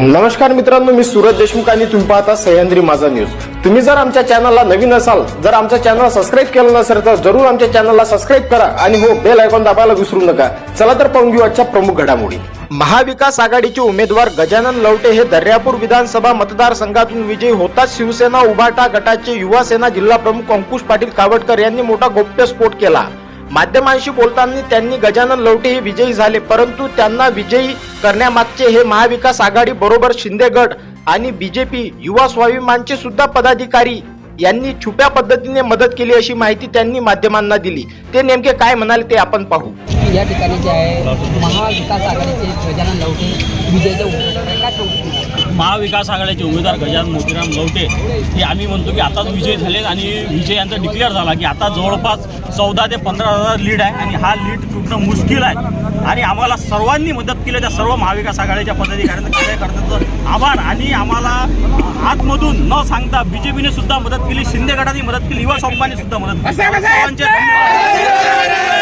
नमस्कार मित्रांनो मी सूरज देशमुख आणि तुम्ही पाहता सह्याद्री माझा न्यूज तुम्ही जर आमच्या चॅनलला नवीन असाल जर आमच्या चॅनल सबस्क्राईब केलं नसेल तर जरूर आमच्या चॅनलला सबस्क्राईब करा आणि हो बेल आयकॉन दाबायला विसरू नका. चला तर पाहून घेऊ आजच्या प्रमुख घडामोडी. महाविकास आघाडीचे उमेदवार गजानन लवटे हे दर्यापूर विधानसभा मतदारसंघातून विजयी होताच शिवसेना उभाटा गटाचे युवा सेना जिल्हा प्रमुख अंकुश पाटील कावडकर यांनी मोठा गोप्यस्फोट केला. माध्यमांशी बोलताना त्यांनी गजानन लवटे हे विजयी झाले परंतु त्यांना विजयी करण्यामागचे हे महाविकास आघाडी बरोबर शिंदे गट आणि बीजेपी युवा स्वाभिमानचे सुद्धा पदाधिकारी यांनी छुप्या पद्धतीने मदत केली अशी माहिती त्यांनी माध्यमांना दिली. ते नेमके काय म्हणाले ते आपण पाहू. या ठिकाणी जे आहे महाविकास आघाडीचे गजानन लवटे विजयचे उमेदवार आहे. काय? महाविकास आघाडीचे उमेदवार गजानन मोतीराम लवटे हे आम्ही म्हणतो की आताच विजय झाले आणि विजय यांचा डिक्लेअर झाला की आता जवळपास चौदा ते पंधरा हजार लीड आहे आणि हा लीड तुटणं मुश्किल आहे. आणि आम्हाला सर्वांनी मदत केली त्या सर्व महाविकास आघाडीच्या पदाधिकाऱ्यांचं कार्यकर्त्यांचं आभार आणि आम्हाला आतमधून न सांगता बीजेपीने सुद्धा मदत केली शिंदे गटाने मदत केली युवा संघाने सुद्धा मदत केली. सर्वांचे धन्यवाद.